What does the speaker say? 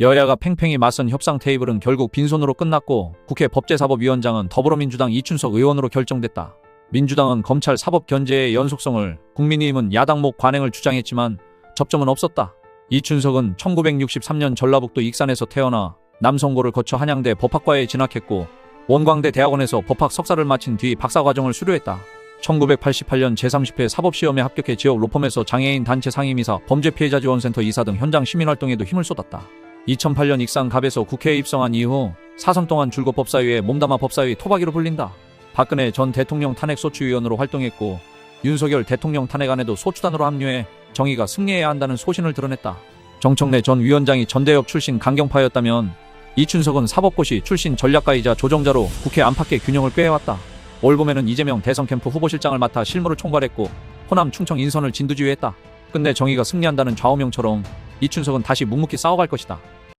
여야가 팽팽히 맞선 협상 테이블은 결국 빈손으로 끝났고 국회 법제사법위원장은 더불어민주당 이춘석 의원으로 결정됐다. 민주당은 검찰 사법 견제의 연속성을, 국민의힘은 야당목 관행을 주장했지만 접점은 없었다. 이춘석은 1963년 전라북도 익산에서 태어나 남성고를 거쳐 한양대 법학과에 진학했고 원광대 대학원에서 법학 석사를 마친 뒤 박사과정을 수료했다. 1988년 제30회 사법시험에 합격해 지역 로펌에서 장애인 단체 상임이사, 범죄피해자 지원센터 이사 등 현장 시민활동에도 힘을 쏟았다. 2008년 익산갑에서 국회에 입성한 이후 사선 동안 줄곧 법사위에 몸담아 법사위 토박이로 불린다. 박근혜 전 대통령 탄핵 소추위원으로 활동했고 윤석열 대통령 탄핵안에도 소추단으로 합류해 정의가 승리해야 한다는 소신을 드러냈다. 정청래 전 위원장이 전대협 출신 강경파였다면 이춘석은 사법고시 출신 전략가이자 조정자로 국회 안팎의 균형을 꾀해왔다. 올 봄에는 이재명 대선 캠프 후보실장을 맡아 실무를 총괄했고 호남 충청 인선을 진두지휘했다. 끝내 정의가 승리한다는 좌우명처럼 이춘석은 다시 묵묵히 싸워갈 것이다.